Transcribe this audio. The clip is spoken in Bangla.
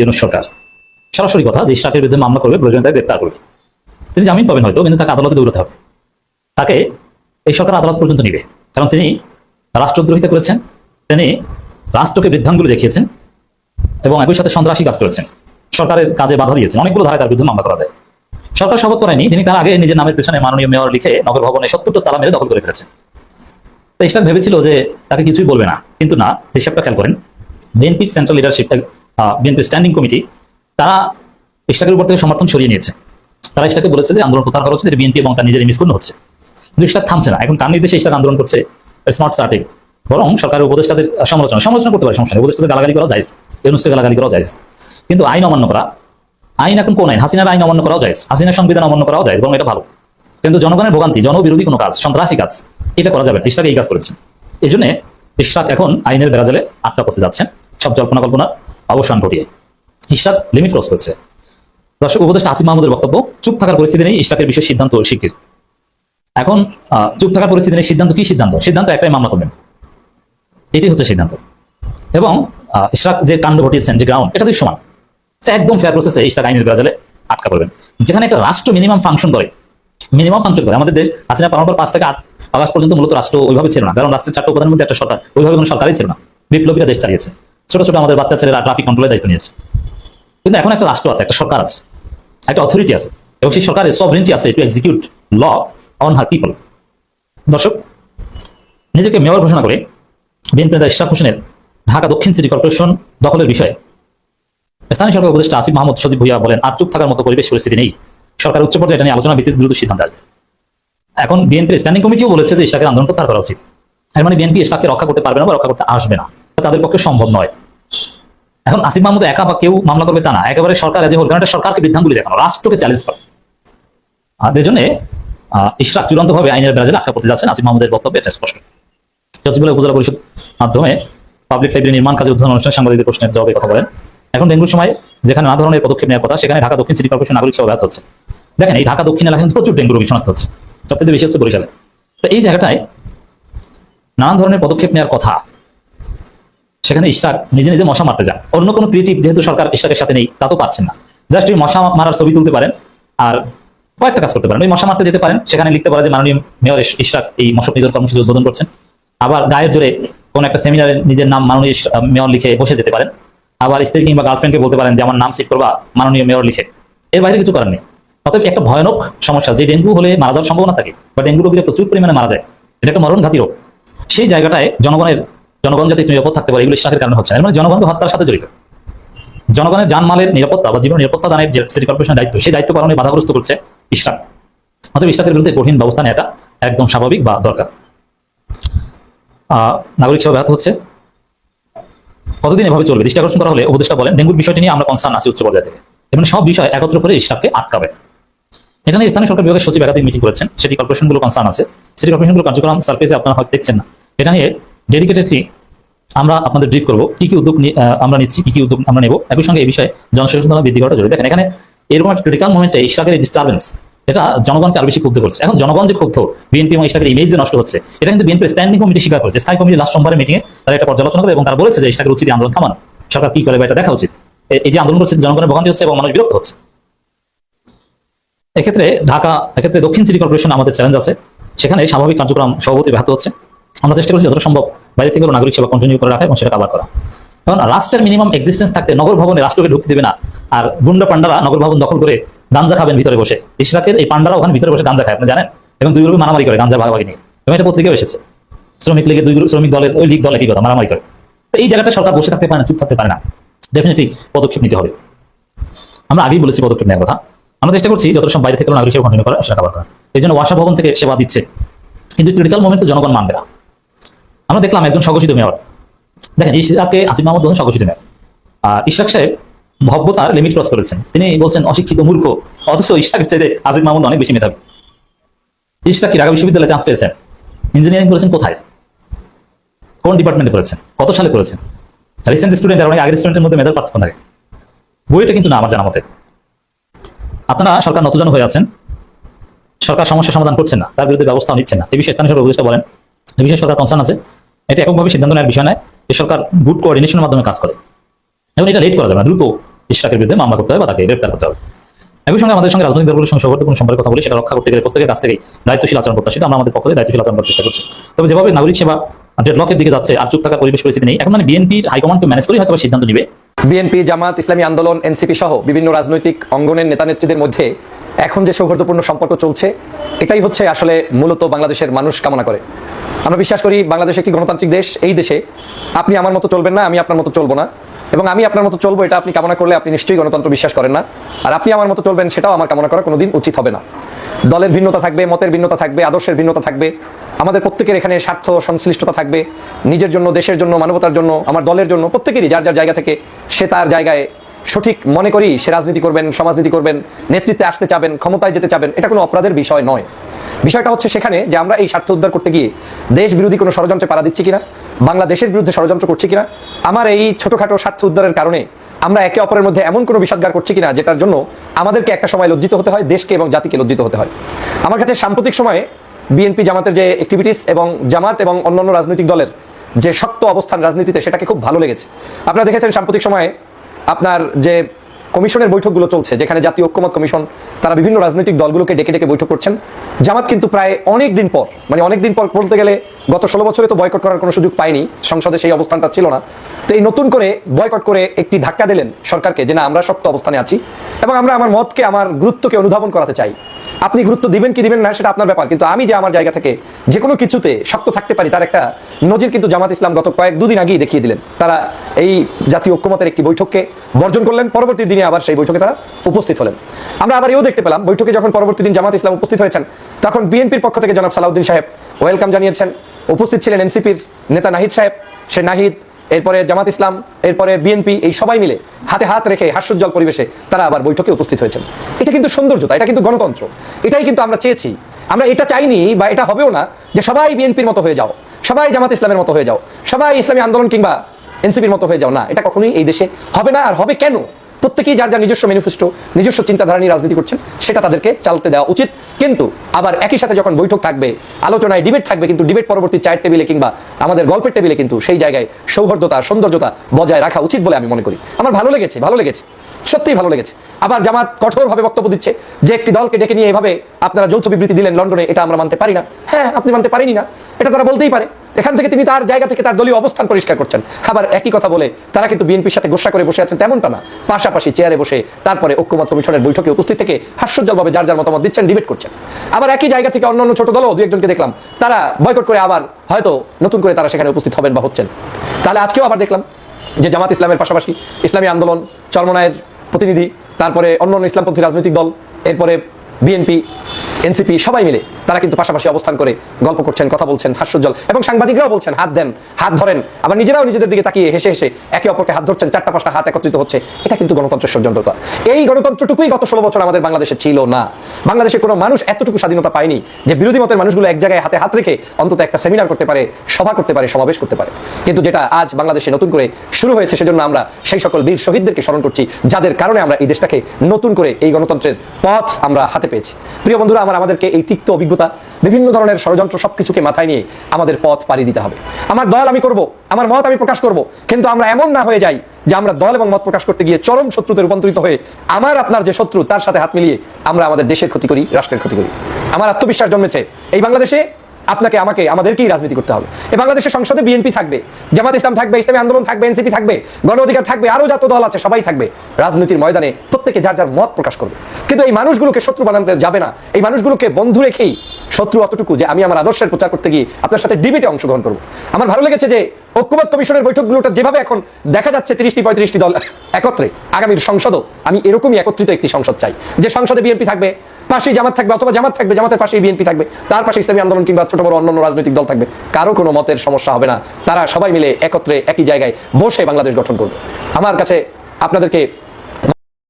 ইউনুস সরকার। সরাসরি কথা, যে ইশরাকের বিরুদ্ধে মামলা করবে প্রয়োজন তাকে গ্রেপ্তার করবে। তিনি জামিন পাবেন হয়তো, কিন্তু তাকে আদালতে দৌড়াতে হবে। তাকে এই সরকার আদালত পর্যন্ত নিবে। কারণ তিনি রাষ্ট্রদ্রোহিতা করেছেন, তিনি রাষ্ট্রকে বৃদ্ধাঙ্গুলি দেখিয়েছেন, এবং একই সাথে সন্ত্রাসী কাজ করেছেন। সরকারের কাজে বাধা দিয়েছেন, অনেকগুলো ধারায় তার বিরুদ্ধে মামলা করা যায়। সরকার শপথ করেনি, তিনি তার আগে নিজের নামের পেছনে মাননীয় মেয়র লিখে নগর ভবনে সত্তরটা তালা মেরে দখল করে ফেলেছেন। তো ইশরাক ভেবেছিল যে তাকে কিছুই বলবে না, কিন্তু না, হিসাবটা খেয়াল করেন, বিএনপির সেন্ট্রাল লিডারশিপ বিএনপির স্ট্যান্ডিং কমিটি তারা ইশরাকের উপর থেকে সমর্থন সরিয়ে নিয়েছে। তারা ইশরাককে বলেছে যে আন্দোলন প্রত্যাহার করা হচ্ছে বিএনপি এবং তার নিজের মিসকূর্ণ হচ্ছে। কিন্তু ইশরাক থামছে না। এখন কার নির্দেশে ইশরাক আন্দোলন করছে স্মার্ট স্টার্টিং বরং সরকারের উপদেষ্টাদের সমালোচনা। সমালোচনা করতে পারে, সমস্যা নেই। উপদেষ্টাদের গালাগালি করা যায় ইউনুসকে গালাগালি করাও যায় কিন্তু আইন অমান্য করা, আইন এখন কোন আইন? হাসিনার আইন অমান্য করাও যায় হাসিনার সংবিধান অমান্য করাও যায় বরং এটা ভালো। কিন্তু জনগণের ভোগান্তি, জনবিরোধী কোনো কাজ, সন্ত্রাসী কাজ, এটা করা যাবে না। ইশরাক এই কাজ করেছেন এই জন্য ইশরাক এখন আইনের বেড়াজালে আটকা করতে যাচ্ছেন সব জল্পনা কল্পনার অবসান ঘটিয়ে ইশরাক লিমিট ক্রস করছে। দর্শক, উপদেষ্টা আসিফ মাহমুদের বক্তব্য, চুপ থাকার পরিস্থিতি নেই ইশরাকের বিষয়ে সিদ্ধান্ত স্বীকৃত এখন চুপ থাকার পরিস্থিতি নেই, সিদ্ধান্ত কি সিদ্ধান্ত? সিদ্ধান্ত একটাই মামলা করবেন। এটাই হচ্ছে সিদ্ধান্ত। এবং ইশরাক যে কাণ্ড ঘটিয়েছেন, যে গ্রাউন্ড এটা দুই সমান। একদম ফেয়ার প্রসেসে ইশরাক আইনের বেড়াজালে আটকা করবেন যেখানে একটা রাষ্ট্র মিনিমাম ফাংশন করে মিনিমাম ফাংশন করে, আমাদের দেশ হাসিনা পর পাঁচ থেকে আট আগস্ট পর্যন্ত মূলত রাষ্ট্র ওইভাবে ছিল না। কারণ রাষ্ট্রের চারটা উপাদানের মধ্যে একটা সরকার, ওইভাবে কোনো সরকারই ছিল না। বিপ্লবীরা দেশ চালিয়েছে। ছোট ছোট আমাদের বাচ্চা ছেলেরা ট্রাফিক কন্ট্রোলের দায়িত্ব নিয়েছে। কিন্তু এখন একটা রাষ্ট্র আছে, একটা সরকার আছে, একটা অথরিটি আছে, এবং সেই সরকারের সবরিনটি আছে to execute law on her people দর্শক, নিজেকে মেয়র ঘোষণা করে বিএনপি নেতা ইশরাক হোসেনের ঢাকা দক্ষিণ সিটি কর্পোরেশন দখলের বিষয়ে স্থানীয় সরকার উপদেষ্টা আসিফ মাহমুদ সজিব ভুইয়া বলেন, আর চুপ থাকার মতো পরিবেশ পরিস্থিতি নেই। সরকার উচ্চ পর্যায়ে এটা নিয়ে আলোচনা ভিত্তিক দ্রুত সিদ্ধান্ত আসবে। এখন বিএনপির স্ট্যান্ডিং কমিটিও বলেছে যে ইশরাকের আন্দোলন প্রত্যাহার করা উচিত। এর মানে বিএনপি ইশরাককে রক্ষা করতে পারবে না বা রক্ষা করতে আসবে না তাদের পক্ষে সম্ভব নয়। এখন আসিফ মাহমুদ একা বা কেউ মামলা করবে তা না, একেবারে সরকার যে হোক কারণ এটা সরকারকে বৃদ্ধাঙ্গুলি দেখানো, রাষ্ট্রকে চ্যালেঞ্জ করে। আর এর জন্য ইশরাক চূড়ান্তভাবে আইনের বেড়াজে আটকা করতে যাচ্ছেন আসিফ মাহমুদের বক্তব্য, এটা স্পষ্ট। সচিবালয় উপজেলা পরিষদ মাধ্যমে পাবলিক লাইব্রেরি নির্মাণ কাজে উদ্বোধন অনুষ্ঠানে সাংবাদিকদের প্রশ্নের জবাবে কথা বলেন। এখন ডেঙ্গুর সময় যেখানে নানা ধরনের পদক্ষেপ নেওয়ার কথা, সেখানে ঢাকা দক্ষিণ সিটি কর্পোরেশন নাগরিক সেবা ব্যাহত হচ্ছে। দেখেন, এই ঢাকা দক্ষিণ এলাকায় প্রচুর ডেঙ্গু রোগী শনাক্ত হচ্ছে। সবচেয়ে বেশি হচ্ছে বরিশালে। তো এই জায়গাটায় নানান ধরনের পদক্ষেপ নেওয়ার কথা সেখানে ইশরাক নিজে নিজে মশা মারতে যান। অন্য কোনো ক্রিয়েটিভ যেহেতু সরকার ইশরাকের সাথে নেই, তা তো পারছেন না। জাস্ট ওই মশা মারার ছবি তুলতে পারেন আর কয়েকটা কাজ করতে পারেন। ওই মশা মারতে যেতে পারেন, সেখানে লিখতে পারে যে মাননীয় মেয়র ইশ- ইশরাক এই মশক নিধন কর্মসূচি উদ্বোধন করছেন। আবার গায়ের জোরে কোন একটা সেমিনারে নিজের নাম মাননীয় মেয়র লিখে বসে যেতে পারেন। আবার স্ত্রী কিংবা গার্লফ্রেন্ডকে বলতে পারেন যে, আমার নাম সেভ করবা মাননীয় মেয়র লিখে। এর বাইরে কিছু করার নেই। অতএব একটা ভয়ানক সমস্যা, যে ডেঙ্গু হলে মারা যাওয়ার সম্ভাবনা থাকে, বা ডেঙ্গু রোগীরা প্রচুর পরিমাণে মারা যায়, এটা একটা মরণঘাতী রোগ। সেই জায়গাটায় জনগণের জনগণ যাতে নিরাপদ থাকতে পারে, এগুলো ইশরাকের কারণে হচ্ছে না। মানে জনগণ হত্যার সাথে জড়িত। জনগণের জানমালের নিরাপত্তা বা জীবন নিরাপত্তা দানের যে সিটি কর্পোরেশনের দায়িত্ব, সেই দায়িত্ব পালনে বাধাগ্রস্ত করছে ইশরাক অতএব ইশরাকের বিরুদ্ধে কঠিন ব্যবস্থা নেওয়াটা একদম স্বাভাবিক বা দরকার। নাগরিক সেবা ব্যাহত হচ্ছে। কতদিন এভাবে চলবে? দৃষ্টি আকর্ষণ করা হলে উপদেষ্টা বলেন, ডেঙ্গুর বিষয়টি নিয়ে আমরা কনসার্ন আছি উচ্চ পর্যায়ে এবং সব বিষয় একত্র করে ইশরাককে আটকাবে। এটা নিয়ে স্থানীয় সরকার বিভাগের সচিব একাধিক মিটিং করেছেন। সিটি কর্পোরেশনগুলো কনসার্ন আছে। সিটি কর্পোরেশনগুলো কার্যক্রম সার্ফেসে আপনারা হয়তো দেখছেন না। এটা নিয়ে ডেডিকেটেডলি আমরা আপনাদের ব্রিফ করব, কি কি উদ্যোগ আমরা নিচ্ছি, কি কি উদ্যোগ আমরা নেব। একই সঙ্গে এই বিষয়ে জনসচেতনতা বৃদ্ধি করা জরুরি। দেখেন, এখানে এরকম একটা ক্রিটিক্যাল মোমেন্টে ইশরাকের ডিস্টারবেন্স এটা জনগণকে আরও বেশি ক্ষুব্ধ করছে। এখন জনগণ যে ক্ষুব্ধ বিএনপি এবং ইশরাকের ইমেজ যে নষ্ট হচ্ছে, এটা কিন্তু বিএনপি স্ট্যান্ডিং কমিটি স্বীকার করেছে। স্থায়ী কমিটি লাস্ট সোমবারের মিটিংয়ে তারা এটা পর্যালোচনা করে এবং তারা বলেছে যে ইশরাকের উচিত আন্দোলন থামানো। সরকার কি করে বা এটা দেখা উচিত? এই যে আন্দোলন করছে জনগণের ভোগান্তি হচ্ছে এবং মানুষ বিরক্ত হচ্ছে। এক্ষেত্রে ঢাকা, এক্ষেত্রে দক্ষিণ সিটি কর্পোরেশন আমাদের চ্যালেঞ্জ আছে। সেখানে স্বাভাবিক কার্যক্রম সভাপতি ব্যাহত হচ্ছে। আমরা চেষ্টা করছি যতটা সম্ভব বাইরে থেকে নাগরিক সেবা কন্টিনিউ করে রাখা এবং সেটা কাভার করা। কারণ রাষ্ট্রের মিনিমাম এক্সিস্টেন্স থাকতে নগর ভবনে রাষ্ট্রকে ঢুকতে দেবে না। আর গুন্ডা পান্ডারা নগর ভবন দখল করে গাঞ্জা খাবেন ভিতরে বসে। ইশরাকের এই পান্ডারা ওখানে ভিতরে বসে গাঞ্জা খায়, আপনি জানেন? এবং দুই গ্রুপে মারামারি করে, গাঞ্জা ভাগাভাগি নিয়ে। এবং এটা পত্রিকাও এসেছে। শ্রমিক লীগের দুই গ্রুপ, শ্রমিক দলের ওই লীগ দল একই কথা, মারামারি করে। তো এই জায়গাটা সরকার বসে থাকতে পারে না, চুপ থাকতে পারে না। ডেফিনেটলি পদক্ষেপ নিতে হবে। আমরা আগেই বলেছি পদক্ষেপ নেওয়ার কথা। আমরা চেষ্টা করছি যত সব বাইরে থেকে নাগরিক সেবা কন্টিনিউ করা সেটা কাভার করা এই জন্য ওয়াসা ভবন থেকে সেবা দিচ্ছে। কিন্তু ক্রিটিক্যাল মোমেন্টে জনগণ মানবে না। আমরা দেখলাম একজন স্বঘোষিত মেয়র। দেখেন ইশরাককে আসিফ মাহমুদ বলেন স্বঘোষিত মেয়র। আর ইশরাক সাহেব ভব্যতার লিমিট ক্রস করেছেন। তিনি বলছেন অশিক্ষিত মূর্খ, অথচ ইশরাকের চাইতে আসিফ মাহমুদ অনেক বেশি মেধাবী। ইশরাক কি ঢাকা বিশ্ববিদ্যালয়ে চান্স পেয়েছেন? ইঞ্জিনিয়ারিং করেছেন কোথায়? কোন ডিপার্টমেন্টে করেছেন কত সালে করেছেন রিসেন্ট স্টুডেন্ট আর অনেক আগের স্টুডেন্টের মধ্যে মেধার পার্থক্য থাকে। বইটা কিন্তু না, আমার জানা মতে। আপনারা সরকার নতজন হয়ে আছেন। সরকার সমস্যা সমাধান করছেন না, তার বিরুদ্ধে ব্যবস্থা নিচ্ছেন না। এই বিষয়ে স্থানীয় সরকার উপদেষ্টা বলেন। এই বিষয়ে সরকার কনসার্ন আছে। এটা এককভাবে সিদ্ধান্ত নেওয়ার বিষয় নয়। এই সরকার গুড কোঅর্ডিনেশনের মাধ্যমে কাজ করে। এবং এটা লেট করা যাবে না। দ্রুত ইশরাকের বিরুদ্ধে মামলা করতে হবে বা তাকে গ্রেপ্তার করতে হবে। একই সঙ্গে আমাদের সঙ্গে রাজনৈতিক দলগুলোর সঙ্গে সৌহার্দ্যপূর্ণ সম্পর্কের কথা বলি, সেটা রক্ষা করতে গেলে প্রত্যেকের কাছ থেকেই দায়িত্বশীল আচরণ প্রত্যাশিত। আমরা আমাদের পক্ষ থেকে দায়িত্বশীল আচরণ করার চেষ্টা করছি। তবে যেভাবে নাগরিক সেবা ডেডলকের দিকে যাচ্ছে আর চুপ থাকার পরিবেশ পরিস্থিতি নেই, এখন মানে বিএনপির হাইকমান্ডকে ম্যানেজ করেই হয়তো সিদ্ধান্ত নিবে। বিএনপি জামাত ইসলামী আন্দোলন এনসিপি সহ বিভিন্ন রাজনৈতিক অঙ্গনের নেতানেত্রীদের মধ্যে এখন যে সৌহার্দ্যপূর্ণ সম্পর্ক চলছে, এটাই হচ্ছে আসলে মূলত বাংলাদেশের মানুষ কামনা করে। আমরা বিশ্বাস করি বাংলাদেশ একটি গণতান্ত্রিক দেশ, এই দেশে আপনি আমার মতো চলবেন না, আমি আপনার মতো চলবো না। এবং আমি আপনার মতো চলবো, এটা আপনি কামনা করলে আপনি নিশ্চয়ই গণতন্ত্র বিশ্বাস করেন না। আর আপনি আমার মতো চলবেন, সেটাও আমার কামনা করা কোনোদিন উচিত হবে না। দলের ভিন্নতা থাকবে, মতের ভিন্নতা থাকবে, আদর্শের ভিন্নতা থাকবে, আমাদের প্রত্যেকের এখানে স্বার্থ, সংশ্লিষ্টতা থাকবে, নিজের জন্য, দেশের জন্য, মানবতার জন্য, আমার দলের জন্য, প্রত্যেকেরই, যার যার জায়গা থেকে সে তার জায়গায় সঠিক মনে করি সে রাজনীতি করবেন, সমাজনীতি করবেন, নেতৃত্বে আসতে চাবেন, ক্ষমতায় যেতে চাবেন, এটা কোনো অপরাধের বিষয় নয়। বিষয়টা হচ্ছে সেখানে যে আমরা এই স্বার্থ উদ্ধার করতে গিয়ে দেশ বিরোধী কোনো ষড়যন্ত্রে পাড়া দিচ্ছি কিনা, বাংলাদেশের বিরুদ্ধে ষড়যন্ত্র করছি কিনা, আমার এই ছোটখাটো স্বার্থ উদ্ধারের কারণে আমরা একে অপরের মধ্যে এমন কোনো বিষাদগার করছি কিনা, যেটার জন্য আমাদেরকে একটা সময় লজ্জিত হতে হয়, দেশকে এবং জাতিকে লজ্জিত হতে হয়। আমার কাছে সাম্প্রতিক সময়ে বিএনপি জামাতের যে অ্যাক্টিভিটিস এবং জামাত এবং অন্যান্য রাজনৈতিক দলের যে শক্ত অবস্থান রাজনীতিতে, সেটাকে খুব ভালো লেগেছে। আপনারা দেখেছেন সাম্প্রতিক সময়ে আপনার যে কমিশনের বৈঠকগুলো চলছে, যেখানে জাতীয় ঐক্যমত কমিশন, তারা বিভিন্ন রাজনৈতিক দলগুলোকে ডেকে ডেকে বৈঠক করছেন। জামাত কিন্তু প্রায় অনেক দিন পর মানে অনেক দিন পর বলতে গেলে গত ষোলো বছরে তো বয়কট করার কোনো সুযোগ পায়নি, সংসদে সেই অবস্থানটা ছিল না। তো এই নতুন করে বয়কট করে একটি ধাক্কা দিলেন সরকারকে যে না, আমরা শক্ত অবস্থানে আছি এবং আমরা আমার মতকে, আমার গুরুত্বকে অনুধাবন করাতে চাই। আপনি গুরুত্ব দিবেন কি দিবেন না, সেটা আপনার ব্যাপার। কিন্তু আমি যে আমার জায়গা থেকে যে কোনো কিছুতে শক্ত থাকতে পারি, তার একটা নজির কিন্তু জামাত ইসলাম গত কয়েক দুদিন আগেই দেখিয়ে দিলেন। তারা এই জাতীয় ঐক্যমতের একটি বৈঠককে বর্জন করলেন। পরবর্তী দিনে আবার সেই বৈঠকে তারা উপস্থিত হলেন। আমরা আবার এও দেখতে পেলাম, বৈঠকে যখন পরবর্তী দিন জামাত ইসলাম উপস্থিত হয়েছেন, তখন বিএনপির পক্ষ থেকে জনাব সালাউদ্দিন সাহেব ওয়েলকাম জানিয়েছেন। উপস্থিত ছিলেন এনসিপির নেতা নাহিদ সাহেব। সে নাহিদ এরপরে জামাত ইসলাম, এরপরে বিএনপি এই সবাই মিলে হাতে হাত রেখে হাস্যোজ্জ্বল পরিবেশে তারা আবার বৈঠকে উপস্থিত হয়েছেন। এটা কিন্তু সৌন্দর্যতা, এটা কিন্তু গণতন্ত্র। এটাই কিন্তু আমরা চেয়েছি। আমরা এটা চাইনি বা এটা হবেও না যে সবাই বিএনপির মতো হয়ে যাও, সবাই জামাত ইসলামের মতো হয়ে যাও, সবাই ইসলামী আন্দোলন কিংবা এনসিপির মতো হয়ে যাও। না, এটা কখনোই এই দেশে হবে না, আর হবে কেন? প্রত্যেকেই যার যার নিজস্ব ম্যানিফেস্টো নিজস্ব চিন্তাধারা নিয়ে রাজনীতি করছেন, সেটা তাদেরকে চালতে দেওয়া উচিত। কিন্তু আবার একই সাথে যখন বৈঠক থাকবে, আলোচনায় ডিবেট থাকবে, কিন্তু ডিবেট পরবর্তী চায়ের টেবিলে কিংবা আমাদের গল্পের টেবিলে কিন্তু সেই জায়গায় সৌহার্দ্যতা, সৌন্দর্যতা বজায় রাখা উচিত বলে আমি মনে করি। আমার ভালো লেগেছে ভালো লেগেছে। সত্যিই ভালো লেগেছে। আবার জামাত কঠোরভাবে বক্তব্য দিচ্ছে যে একটি দলকে ডেকে নিয়ে এভাবে আপনারা যৌথ বিবৃতি দিলেন লন্ডনে, এটা আমরা মানতে পারি না। হ্যাঁ আপনি মানতে পারেনি না। এটা তারা বলতেই পারে। এখান থেকে তিনি তার জায়গা থেকে তার দলীয় অবস্থান পরিষ্কার করছেন। আবার একই কথা বলে তারা কিন্তু বিএনপির সাথে গোসা করে বসে আছেন তেমনটা না। পাশাপাশি চেয়ারে বসে তারপরে ঐক্যমত কমিশনের বৈঠকে উপস্থিত থেকে হাস্যজ্জ্বলভাবে যার যার মতামত দিচ্ছেন ডিবেট করছেন। আবার একই জায়গা থেকে অন্য অন্য ছোট দলও দু একজনকে দেখলাম। তারা বয়কট করে আবার হয়তো নতুন করে তারা সেখানে উপস্থিত হবেন বা হচ্ছেন। তাহলে আজকেও আবার দেখলাম যে জামাত ইসলামের পাশাপাশি ইসলামী আন্দোলন, চরমনায়ের প্রতিনিধি তারপরে অন্য অন্য ইসলামপন্থী রাজনৈতিক দল এরপরে বিএনপি এনসিপি সবাই মিলে। তারা কিন্তু পাশাপাশি অবস্থান করে গল্প করছেন, কথা বলছেন, হাস্যজ্জ্বল এবং সাংবাদিকরাও বলছেন, হাত দেন, হাত ধরেন। আবার নিজেরাও নিজেদের দিকে তাকিয়ে হেসে হেসে একে অপরকে হাত ধরছেন, চারটা পাঁচটা হাত একত্রিত হচ্ছে। এটা কিন্তু গণতন্ত্রের সৌজন্যতা। এই গণতন্ত্রটুকুই গত ষোলো বছর আমাদের বাংলাদেশে ছিল না। বাংলাদেশে কোনো মানুষ এতটুকু স্বাধীনতা পায়নি যে বিরোধী মতের মানুষগুলো এক জায়গায় হাতে হাত রেখে অন্তত একটা সেমিনার করতে পারে, সভা করতে পারে, সমাবেশ করতে পারে। কিন্তু যেটা আজ বাংলাদেশে নতুন করে শুরু হয়েছে সেজন্য আমরা সেই সকল বীর শহীদদেরকে স্মরণ করছি, যাদের কারণে আমরা এই দেশটাকে নতুন করে এই গণতন্ত্রের পথ আমরা হাতে পেয়েছি। প্রিয় বন্ধুরা, আমার আমাদেরকে এই তিক্ত অভিজ্ঞতা বিভিন্ন ধরনের ষড়যন্ত্র সব কিছুকে মাথায় নিয়ে আমাদের পথ পাড়ি দিতে হবে। আমার দল আমি করব, আমার মত আমি প্রকাশ করব, কিন্তু আমরা এমন না হয়ে যাই যে আমরা দল এবং মত প্রকাশ করতে গিয়ে চরম শত্রুতে রূপান্তরিত হয়ে আমার, আপনার যে শত্রু, তার সাথে হাত মিলিয়ে আমরা আমাদের দেশের ক্ষতি করি, রাষ্ট্রের ক্ষতি করি। আমার আত্মবিশ্বাস জন্মেছে এই বাংলাদেশে। আপনাকে, আমাকে, আমাদেরকেই রাজনীতি করতে হবে। এই বাংলাদেশের সংসদে বিএনপি থাকবে, জামাত ইসলাম থাকবে, ইসলামী আন্দোলন থাকবে, এনসিপি থাকবে, গণ অধিকার থাকবে আরও যত দল আছে সবাই থাকবে। রাজনীতির ময়দানে প্রত্যেকে যার যার মত প্রকাশ করবে। কিন্তু এই মানুষগুলোকে শত্রু বানাতে যাবে না। এই মানুষগুলোকে বন্ধু রেখেই শত্রু অতটুকু যে আমি আমার আদর্শের প্রচার করতে গিয়ে আপনার সাথে ডিবেটে অংশগ্রহণ করব। আমার ভালো লেগেছে যে ঐক্যমত কমিশনের বৈঠকগুলোটা যেভাবে এখন দেখা যাচ্ছে তিরিশটি, পঁয়ত্রিশটি দল একত্রে, আগামীর সংসদও আমি এরকমই একত্রিত একটি সংসদ চাই। যে সংসদে বিএনপি থাকবে পাশেই জামাত থাকবে অথবা জামাত থাকবে, জামাতের পাশে বিএনপি থাকবে, তার পাশে ইসলামী আন্দোলন কিংবা ছোট বড় অন্যান্য রাজনৈতিক দল থাকবে। কারও কোনো মতের সমস্যা হবে না। তারা সবাই মিলে একত্রে, একই জায়গায় বসে বাংলাদেশ গঠন করবে। আমার কাছে আপনাদেরকে